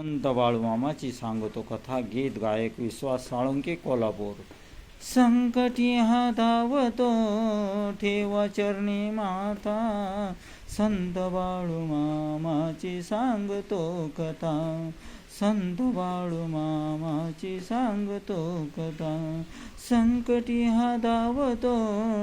संत बाळूमामाची सांगतो कथा गीत गायक विश्वास साळुंके कोल्हापूर. संकटी हा धावतो ठेवा चरणी माता. संत बाळूमामाची सांगतो कथा. संत बाळूमामाची सांगतो कथा. संकटी हा धावतो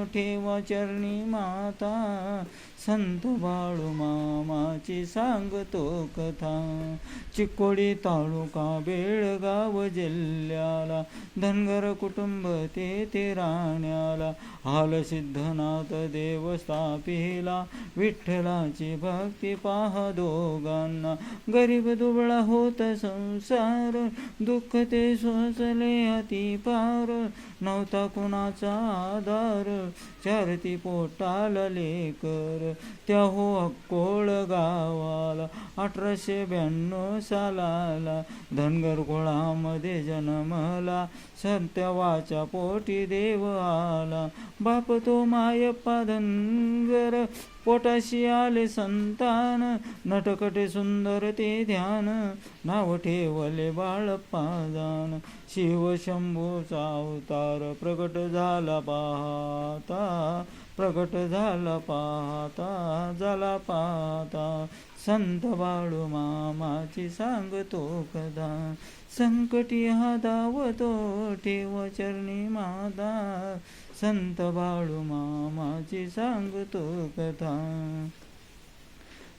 ठेवा चरणी माता. संत बाळू मामाची सांगतो कथा. चिकोडी तालुका बेळगाव जिल्ह्याला धनगर कुटुंब तेथे राहण्याला. हाल सिद्धनाथ देव स्थापिला विठ्ठलाची भक्ती पाहा दोघांना. गरीब दुबळा होत संसार दुःख ते सोसले अति पार. नव्हता कुणाचा आधार चारती पोटाला लेकर. त्याहो अकोळ अक्कोळ गावाला अठराशे ब्याण्णव सालाला. धनगर घोळामध्ये जन्मला सत्यवाच्या पोटी देव आला. बाप तो मायप्पा धनगर पोटाशी आले संतान. नटकटे सुंदर ते ध्यान नाव ठेवले बाळप्पा जान. शिव शंभूचा अवतार प्रकट झाला पाहता. प्रकट झाला पाहता झाला पाहता. संत बाळू मामाची सांगतो कदा संकटी हा धावतो ठेव चरणी माता. संत बाळू मामाची सांगतो कथा.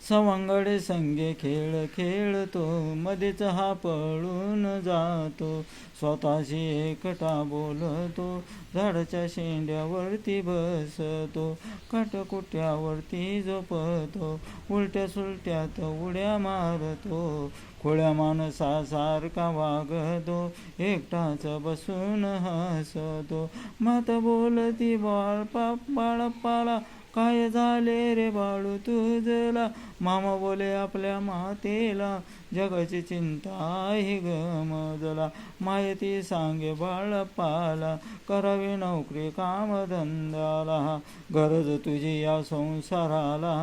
सवंगडे संगे खेळ खेळतो मध्येच हा पळून जातो. स्वतःशी एकटा बोलतो झाडाच्या शेंड्यावरती बसतो कटकुट्यावरती झोपतो उलट्या सुलट्यात उड्या मारतो खोळ्या माणसासारखा वागतो एकटाच बसून हसतो. मात बोलती बाळ बाळपाला काय झाले रे बाळू तुझला? मामा बोले आपल्या मातेला. जगाची चिंता ही गमजला माहिती सांगे बाळपाला करावी नोकरी कामधंद्याला गरज तुझी या संसाराला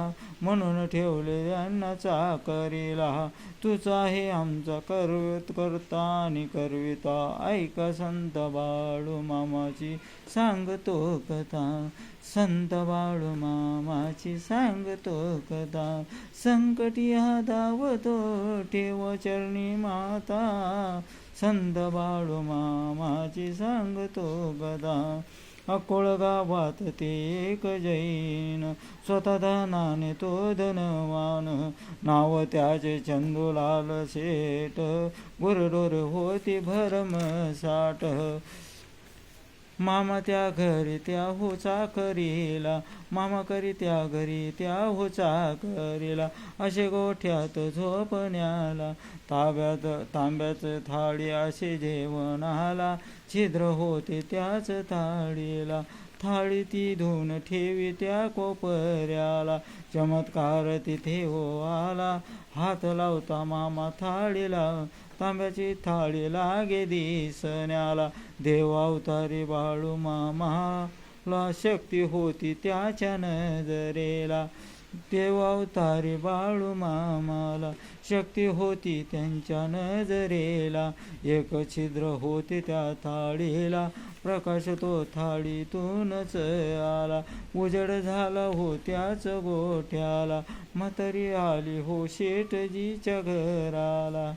म्हणून ठेवले त्यांना चाकरीला तूच हे आमचा करत करता आणि करविता ऐका संत बाळू मामाची सांगतो कथा संत बाळू मामाची सांगतो कथा संकटी हा धावतो चरणी माता संत बाळू मामाची सांगतो गदा. अकोळ गावात ते एक जैन स्वतः धनाने तो धनवान. नाव त्याचे चंदुलाल शेठ गुरडोर होती भरम साठ मामा त्या घरी त्या हो चाकरीला मामा करी त्या घरी त्या हो चाकरीला असे गोठ्यात झोपण्याला ताब्यात तांब्याचं थाळी असे जेवणाला छिद्र होते त्याच थाळीला थाळी ती धुवून ठेवी त्या कोपऱ्याला चमत्कार तिथे हो आला हात लावता मामा थाळीला तांब्याची थाळी लागे दिसण्याला. देवावतारी बाळू मामाला शक्ती होती त्याच्या नजरेला. देवावतारी बाळू मामाला शक्ती होती त्यांच्या नजरेला. एक छिद्र होते त्या थाळीला प्रकाश तो थाळीतूनच आला. उजड झाला हो त्याच गोठ्याला म्हातारी आली हो शेठजीच्या घराला.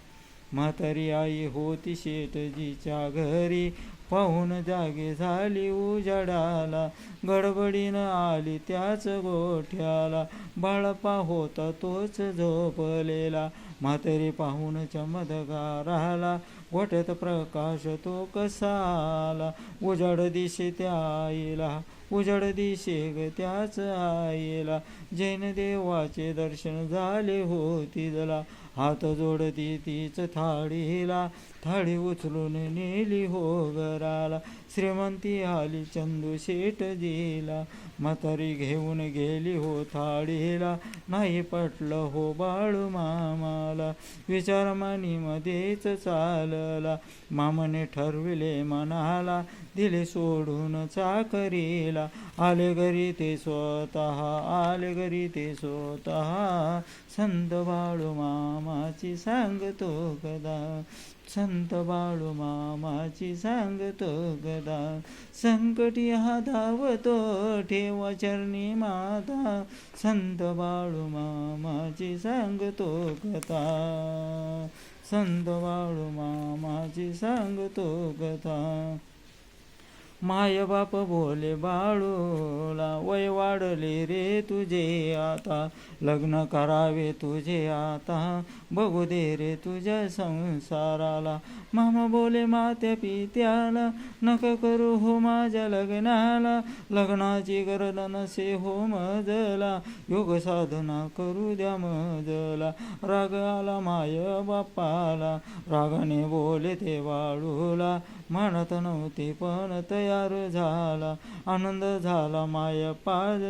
म्हातारी आई होती शेटजीच्या घरी. पाहून जागे झाली उजाडाला. गडबडीनं आली त्याच गोठ्याला. बाळपा होता तोच झोपलेला. म्हातारी पाहून चमत्काराला. गोठ्यात प्रकाश तो कसा आला? उजाड दिशे त्या आईला. उजाड दिशे ग त्याच आईला. जैन देवाचे दर्शन झाले होती जला हात जोडती तीच थाळीला थाळी उचलून नेली हो घराला. श्रीमंती आली चंदू दिला म्हातारी घेऊन गेली हो थाळीला. नाही पटलं हो बाळू मामाला. विचार मनीमध्येच चालला. मामाने ठरविले मनाला. दिले सोडून चाकरीला. आले घरी ते स्वतः आले घरी ते स्वतः. संत बाळू मामाची सांगतो गदा संत बाळू मामाची सांगतो गदा. संकटी हा धावतो ठेवा चरणी माता. संत बाळू मामाची सांगतो कथा संत बाळू मामाची सांगतो कथा माय बाप बोले बाळूला वय वाढले रे तुझे आता. लग्न करावे तुझे आता. बघू दे रे तुझ्या संसाराला. मामा बोले मात्या पित्याला नक करू हो माझ्या लग्नाला. लग्नाची गरज नसे हो मजला. योग साधना करू द्या मजला. राग आला माय बापाला. रागाने बोले ते बाळूला. म्हणत नव्हते पण तया तयार झाला आनंद झाला माय पाज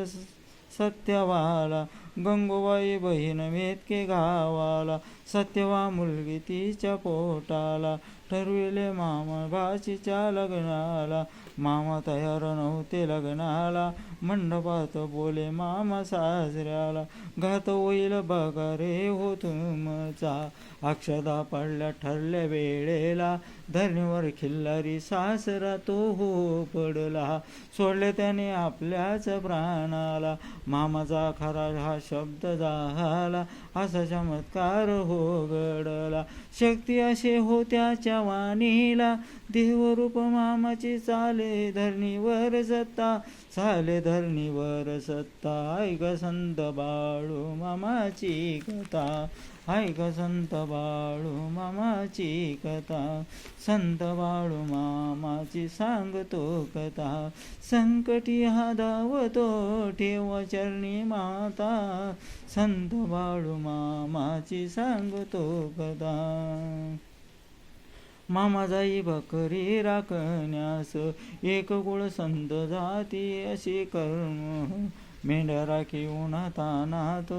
सत्यवाला गंगूबाई बहीण मेतके गावाला सत्यवा मुलगी तिच्या पोटाला ठरविले मामा भाचीच्या लग्नाला मामा तयार नव्हते लग्नाला मंडपात बोले मामा साजऱ्याला घात होईल बघा रे हो तुमचा अक्षदा पडल्या ठरल्या वेळेला धरणीवर खिल्लारी सासरा तो हो पडला. सोडले त्याने आपल्याच प्राणाला. मामाचा खरा हा शब्द झाला. असा चमत्कार हो घडला. शक्ती असे हो त्याच्या वाणीला देवरूप मामाची चाले धरणीवर सत्ता. चाले धरणीवर सत्ता. ऐक संत बाळू मामाची कथा. ऐक संत बाळू मामाची कथा संत बाळू मामाची सांगतो कथा. संकटी हा धावतो ठेव चरणी माता संत बाळू मामाची सांगतो कथा. मामा जाई बकरी राखण्यास एक गुळ संत जाती अशी कर्म मेंढ्या राखी उन्हातानात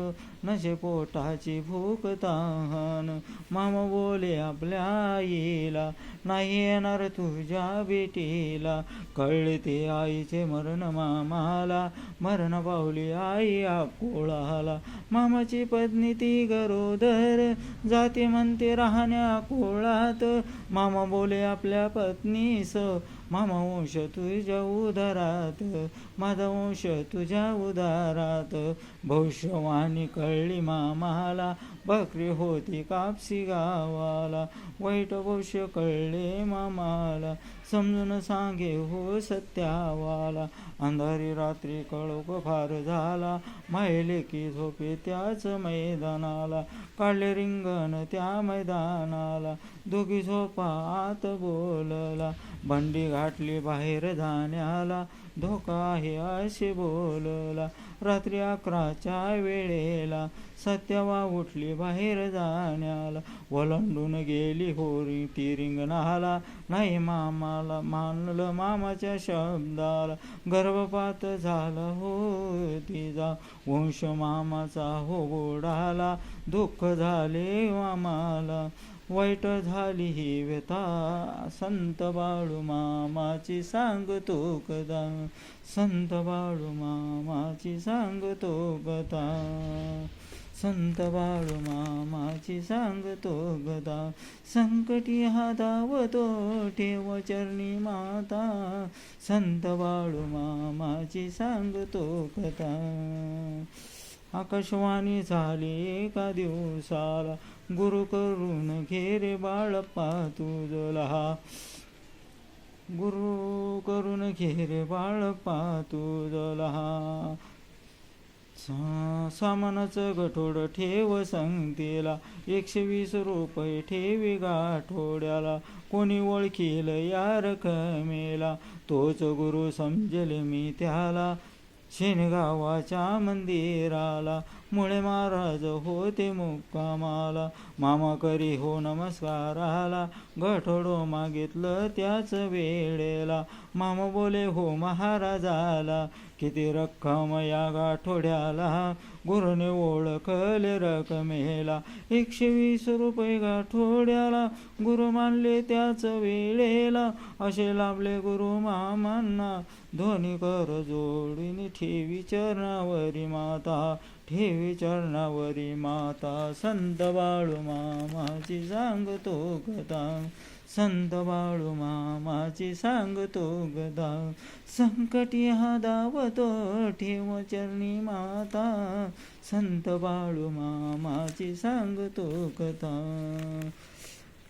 नशे पोटाची भूक तहान. मामा बोले आपल्या आईला नाही येणार तुझ्या बेटीला कळले ते आईचे मरण मामाला. मरण पावली आई आकोळाला मामाची पत्नी ती गरोदर. जाते म्हणते राहण्या कोळात मामा बोले आपल्या पत्नीस. मामा वंश तुझ्या उदारात. माझा वंश तुझ्या उदारात. भविष्यवाणी कळली मामाला बकरी होती कापसी गावाला. वाईट भविष्य कळले मामाला. समजून सांगे हो सत्यावाला. अंधारी रात्री कळोक फार झाला. माहिले की झोपे त्याच मैदानाला. काढले रिंगण त्या मैदानाला. दोघी झोपा आत बोलला. बंडी घाटली बाहेर जाण्याला. धोका आहे असे बोलला. रात्री अकराच्या वेळेला सत्यवा उठली बाहेर जाण्याला. वलंडून गेली होरी ती रिंगणाला. नाही मामा मामाला मानलं मामाच्या शब्दाला. गर्भपात झाला हो तिचा. वंश मामाचा हो गोडाला दुःख झाले मामाला. वाईट झाली ही व्यथा. संत बाळू मामाची सांगतो कदा संत बाळू मामाची सांगतो कथा. संत बाळू मामाची सांगतो गदा. संकटी हा धावतो ठेव चरणी माता संत बाळू मामाची सांगतो कथा आकाशवाणी झाली एका दिवसाला. गुरु करून घेरे बाळप्पा तुझला. गुरु करून घेरे बाळप्पा तुझला. लहा सामानाचं गठोड ठेव संगतीला. एकशे वीस रुपये ठेवी गाठोड्याला कोणी ओळखील या रकमेला तोच गुरु समजेल मी त्याला. शेणगावाच्या मंदिराला. मुळे महाराज होते मुक्कामाला. मामा करी हो नमस्काराला. गठोडो मागितलं त्याच वेळेला. मामा बोले हो महाराजाला. किती रक्कम या गाठोड्याला. गुरुने ओळखले रकमेला. एकशे वीस रुपये गाठोड्याला. गुरु मानले त्याच वेळेला. असे लाभले गुरु मामांना. धोनी कर जोडीने ठेवी चरणावरी माता. ठेवी चरणावरी माता संत बाळू मामाची सांगतो कथा संत बाळू मामाची सांगतो गदा. संकटी हा दावतो ठेव चरणी माता. संत बाळू मामाची सांगतो कथा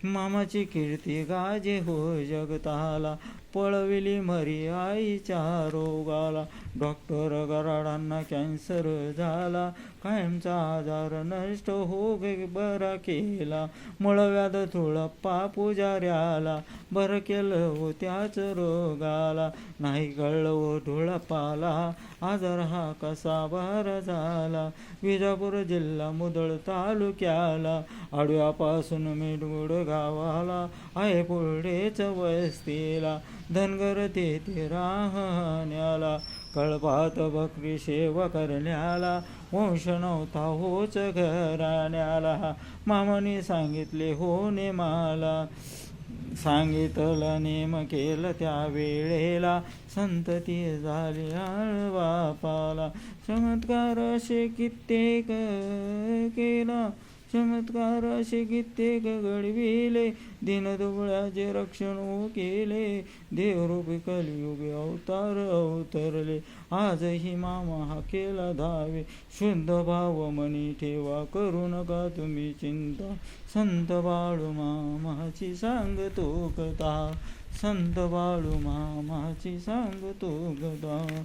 मामाची कीर्ती गाजे हो जगताला. पळविली मरी आईच्या रोगाला. डॉक्टर गराडांना कॅन्सर झाला. कायमचा आजार नष्ट हो गे बरा केला. मुळव्याध थोडप्पा पुजाऱ्याला बरं केलं हो त्याच रोगाला. नाही कळलं हो ढोळपाला आजार हा कसा बरा झाला. विजापूर जिल्हा मुदळ तालुक्याला आडव्यापासून मिठगुड गावाला आहे पुढेच वस्तीला. धनगर तेथे राहण्याला कळपात बकरी सेव करण्याला वंश नव्हता होच घराण्याला. मामाने सांगितले हो ने मला सांगितलं नेम केलं त्या वेळेला. संतती झाली बापाला चमत्कार असे कित्येक केला. चमत्कार असे कित्येक घडविले दिनदुबळ्याचे रक्षण हो केले. देवरूपी कलियुगे अवतार अवतरले आजही मामा हा केला धावे. शुद्ध भाव मनी ठेवा करू नका तुम्ही चिंता. संत बाळू मामाची सांगतो कथा. संत बाळू मामाची सांगतो कथा.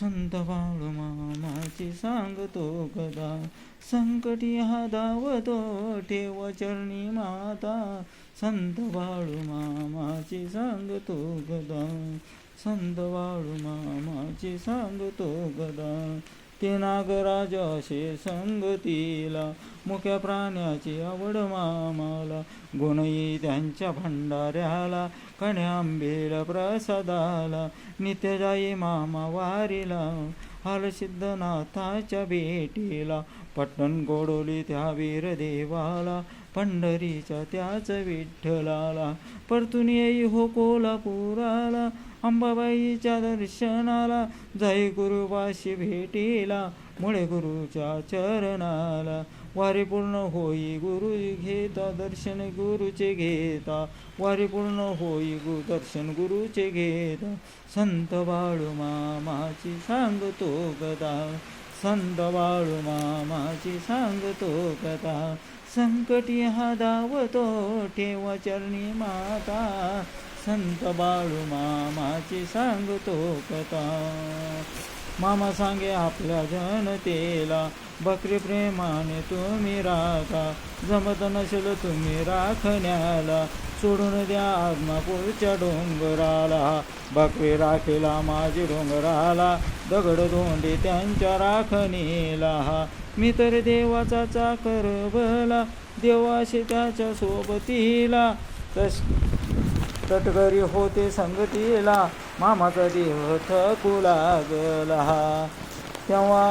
संत बाळू मामाची सांगतो कदा संकटी हा धावतो ठेव चरणी माता. संत बाळू मामाची सांगतो गदा. संत बाळू मामाची सांगतो गदा. ते नागराज असे संगतीला मुख्या प्राण्याची आवड मामाला. गुणई त्यांच्या भंडाऱ्याला कण्यांबेल प्रसादाला. नित्य जाई मामा वारीला हलसिद्धनाथाच्या भेटीला. पट्टण गोडोली त्या वीर देवाला पंढरीच्या त्याच विठ्ठलाला. परतून येई हो कोल्हापुराला अंबाबाईच्या दर्शनाला जाई गुरुबाशी भेटीला मुळे गुरुच्या चरणाला. वारी पूर्ण होई गुरु घेता दर्शन गुरुचे घेता. वारी पूर्ण होई गु दर्शन गुरुचे घेता. संत बाळू मामाची सांगतो कथा संत बाळू मामाची सांगतो कथा संकटी हा धावतो ठेवा चरणी माता. संत बाळू मामाची सांगतो कथा मामा सांगे आपल्या जनतेला बकरी प्रेमाने तुम्ही राखा जमत नसेल तुम्ही राखण्याला सोडून द्या आजमापूरच्या डोंगराला बकरी राखेला माझी डोंगराला दगड धोंडे त्यांच्या राखणीला मी तर देवाचा चाकर भला देवाशी त्याच्या सोबतीला तस तटकरी होते संगतीला. मामाचा देह थकू लागला. तेव्हा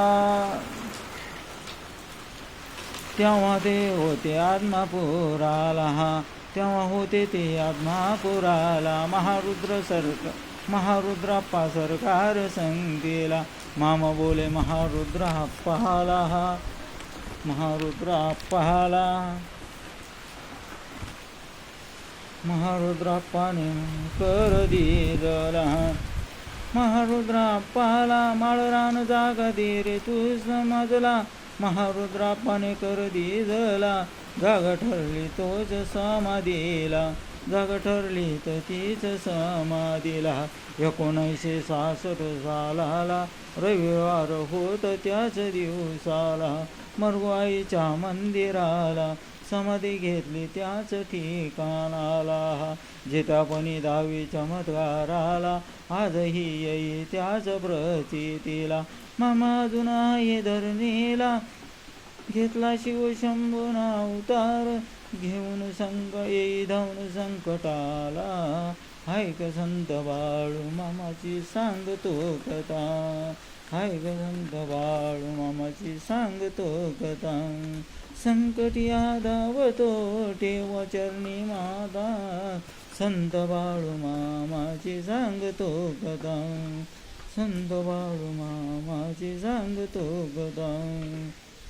तेव्हा ते होते आत्मापुराला. तेव्हा होते ते आत्मापुराला. महारुद्र सरकार महारुद्राप्पा सरकार संगेला. मामा बोले महारुद्रा पहाला महारुद्रा पहाला महारुद्राप्पाने कर दिला महारुद्राप्पाला माळरान जागा दे रे तू समजला महारुद्राप्पाने कर दिला जागा ठरली तोच समाधीला. जागा ठरली तर तीच समाधीला. एकोणीसशे सहासष्ट सालाला रविवार होत त्याच दिवसाला. मरवाईच्या मंदिराला समाधी घेतली त्याच ठिकाणाला. जितापणी दहावी चमत्काराला आजही येई त्याच प्रचितीला मामा जुना ये धरणीला घेतला शिव शंभुना अवतार घेऊन संक येई धावून संकटाला. हाय ग संत बाळू मामाची सांगतो कथा. हाय ग संत बाळू मामाची सांगतो कथा. संकट यादावतो ठेव चरणी माता संत बाळू मामाची सांगतो कथा. संत बाळू मामाची सांगतो कथा.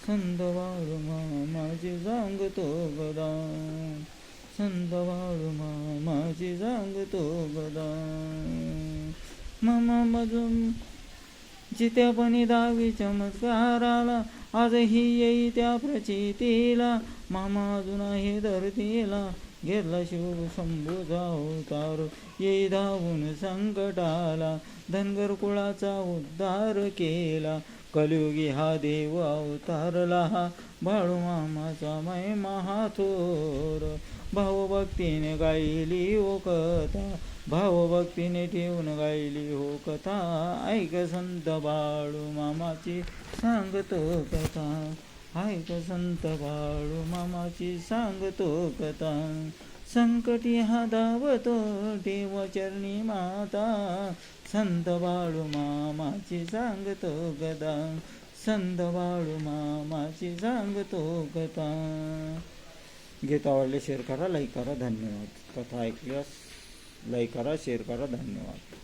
संत बाळू मामाची सांगतो कथा. छंद बाळू मामाची सांगतो गदा मामा मधून जित्यापणी दावी चमत्काराला आजही येई त्या प्रचितीला. मामा अजून धरतीला घेतला शिव शंभू अवतार येई धावून संकटाला धनगर कुळाचा उद्धार केला. कलियुगी हा देव अवतारला हा बाळू मामाचा मै महाथोर भावभक्तीने गायली ओ कथा भावभक्तीने ठेवून गायली हो कथा. ऐक संत बाळू मामाची सांगतो कथा. ऐक संत बाळू मामाची सांगतो कथा. संकटी हा धावतो देव चरणी माता. संत बाळू मामाची सांगतो गदा संत बाळू मामाची सांगतो कथा. गीत आवडले शेअर करा लाईक करा धन्यवाद. कथा ऐकल्यास लाईक करा शेअर करा धन्यवाद.